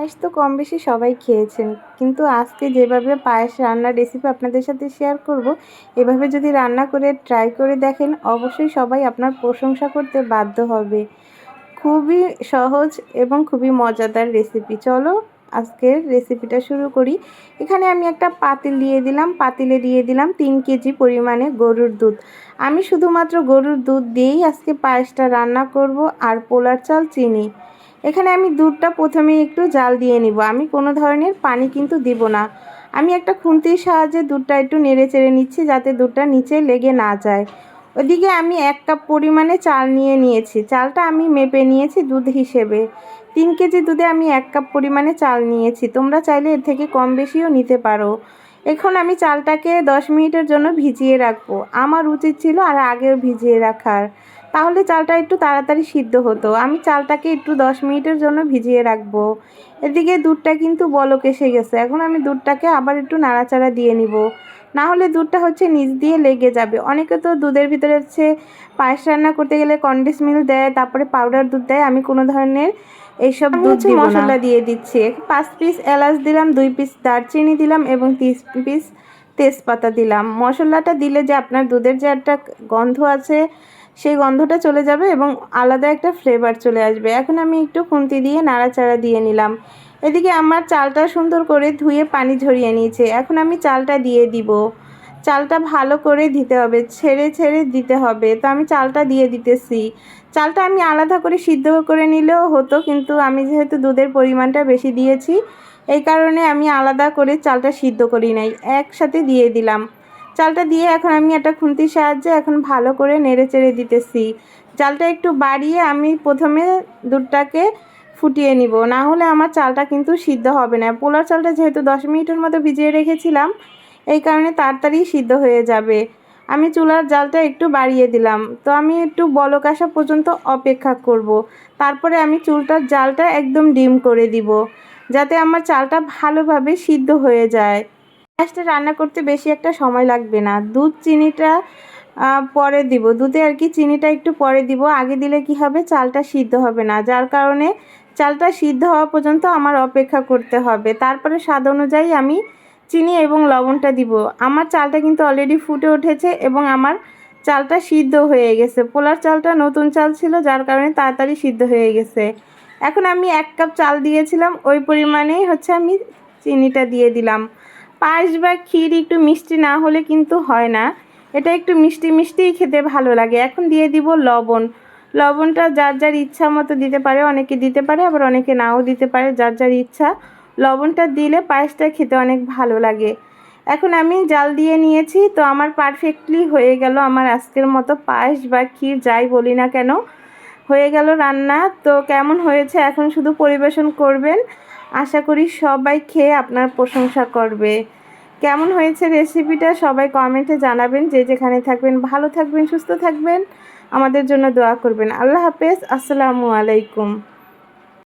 পায়েস তো কম বেশি সবাই খেয়েছেন। কিন্তু আজকে যেভাবে পায়েস রান্নার রেসিপি আপনাদের সাথে শেয়ার করব, এভাবে যদি রান্না করে ট্রাই করে দেখেন, অবশ্যই সবাই আপনার প্রশংসা করতে বাধ্য হবে। খুবই সহজ এবং খুবই মজাদার রেসিপি চলো আজকের রেসিপিটা শুরু করি। এখানে আমি একটা পাতিল দিয়ে দিলাম। পাতিলে দিয়ে দিলাম তিন কেজি পরিমাণে গরুর দুধ। আমি শুধুমাত্র গরুর দুধ দিয়েই আজকে পায়েসটা রান্না করব আর পোলার চাল, চিনি। এখানে আমি দুধটা প্রথমে একটু জাল দিয়ে নিব। আমি কোনো ধরনের পানি কিন্তু দিব না। আমি একটা খুন্তির সাহায্যে দুধটা একটু নেড়ে চেড়ে নিচ্ছি যাতে দুধটা নিচে লেগে না যায়। ওদিকে আমি এক কাপ পরিমাণে চাল নিয়ে নিয়েছি। চালটা আমি মেপে নিয়েছি দুধ হিসেবে। তিন কেজি দুধে আমি এক কাপ পরিমাণে চাল নিয়েছি। তোমরা চাইলে এর থেকে কম বেশিও নিতে পারো। এখন আমি চালটাকে দশ মিনিটের জন্য ভিজিয়ে রাখব। আমার উচিত ছিল আর আগেও ভিজিয়ে রাখার। তাহলে চালটা একটু তাড়াতাড়ি সিদ্ধ হতো। আমি চালটাকে একটু দশ মিনিটের জন্য ভিজিয়ে রাখব। এদিকে দুধটা কিন্তু বলক এসে গেছে। এখন আমি দুধটাকে আবার একটু নাড়াচাড়া দিয়ে নিব। না হলে দুধটা হচ্ছে নিচ দিয়ে লেগে যাবে। অনেকে তো দুধের ভিতরে হচ্ছে পায়েস রান্না করতে গেলে কন্ডেন্স মিল্ক দেয় তারপরে পাউডার দুধ দেয়। আমি কোনো ধরনের এইসব দুধ মশলা দিয়ে দিচ্ছি। পাঁচ পিস এলাচ দিলাম দুই পিস দারচিনি দিলাম এবং তিন পিস তেজপাতা দিলাম। মশলাটা দিলে যে আপনার দুধের যে একটা গন্ধ আছে সেই গন্ধটা চলে যাবে এবং আলাদা একটা ফ্লেভার চলে আসবে। এখন আমি একটু খুন্তি দিয়ে নাড়াচাড়া দিয়ে নিলাম। এদিকে আমার চালটা সুন্দর করে ধুয়ে পানি ঝরিয়ে নিয়েছে। এখন আমি চালটা দিয়ে দিব। চালটা ভালো করে দিতে হবে, ছেড়ে ছেড়ে দিতে হবে। তো আমি চালটা দিয়ে দিতেছি। চালটা আমি আলাদা করে সিদ্ধ করে নিলেও হতো, কিন্তু আমি যেহেতু দুধের পরিমাণটা বেশি দিয়েছি, এই কারণে আমি আলাদা করে চালটা সিদ্ধ করি নাই। একসাথে দিয়ে দিলাম। চালটা দিয়ে এখন আমি একটা খুন্তির সাহায্যে এখন ভালো করে নেড়ে চেড়ে দিতেছি। চালটা একটু বাড়িয়ে আমি প্রথমে দুধটাকে ফুটিয়ে নিব। না হলে আমার চালটা কিন্তু সিদ্ধ হবে না। পোলার চালটা যেহেতু দশ মিনিটের মতো ভিজিয়ে রেখেছিলাম, এই কারণে তাড়াতাড়ি সিদ্ধ হয়ে যাবে। আমি চুলার জালটা একটু বাড়িয়ে দিলাম। তো আমি একটু বলক আসা পর্যন্ত অপেক্ষা করব। তারপরে আমি চুলটার জালটা একদম ডিম করে দিব, যাতে আমার চালটা ভালোভাবে সিদ্ধ হয়ে যায়। পায়েসটা রান্না করতে বেশি একটা সময় লাগবে না। দুধ চিনিটা পরে দিব। দুধে আর কি চিনিটা একটু পরে দিব। আগে দিলে কি হবে? চালটা সিদ্ধ হবে না। যার কারণে চালটা সিদ্ধ হওয়া পর্যন্ত আমার অপেক্ষা করতে হবে। তারপরে স্বাদ অনুযায়ী আমি চিনি এবং লবণটা দিব। আমার চালটা কিন্তু অলরেডি ফুটে উঠেছে এবং আমার চালটা সিদ্ধ হয়ে গেছে। পোলার চালটা নতুন চাল ছিল, যার কারণে তাড়াতাড়ি সিদ্ধ হয়ে গেছে। এখন আমি এক কাপ চাল দিয়েছিলাম। ওই পরিমাণেই হচ্ছে আমি চিনিটা দিয়ে দিলাম। পায়েস বা ক্ষীর একটু মিষ্টি না হলে কিন্তু হয় না। এটা একটু মিষ্টি মিষ্টিই খেতে ভালো লাগে। এখন দিয়ে দিব লবণ। লবণটা যার যার ইচ্ছা মতো দিতে পারে, অনেকে দিতে পারে, আবার অনেকে নাও দিতে পারে, যার যার ইচ্ছা। লবণটা দিলে পায়েসটা খেতে অনেক ভালো লাগে। এখন আমি জাল দিয়ে নিয়েছি, তো আমার পারফেক্টলি হয়ে গেল আমার আজকের মতো পায়েস বা ক্ষীর, যাই বলি না কেন। হয়ে গেল রান্না। তো কেমন হয়েছে এখন শুধু পরিবেশন করবেন। আশা করি সবাই খেয়ে আপনার প্রশংসা করবে। কেমন হয়েছে রেসিপিটা সবাই কমেন্টে জানাবেন। যে যেখানে থাকবেন, ভালো থাকবেন, সুস্থ থাকবেন, আমাদের জন্য দোয়া করবেন। আল্লাহ হাফেজ, আসসালামু আলাইকুম।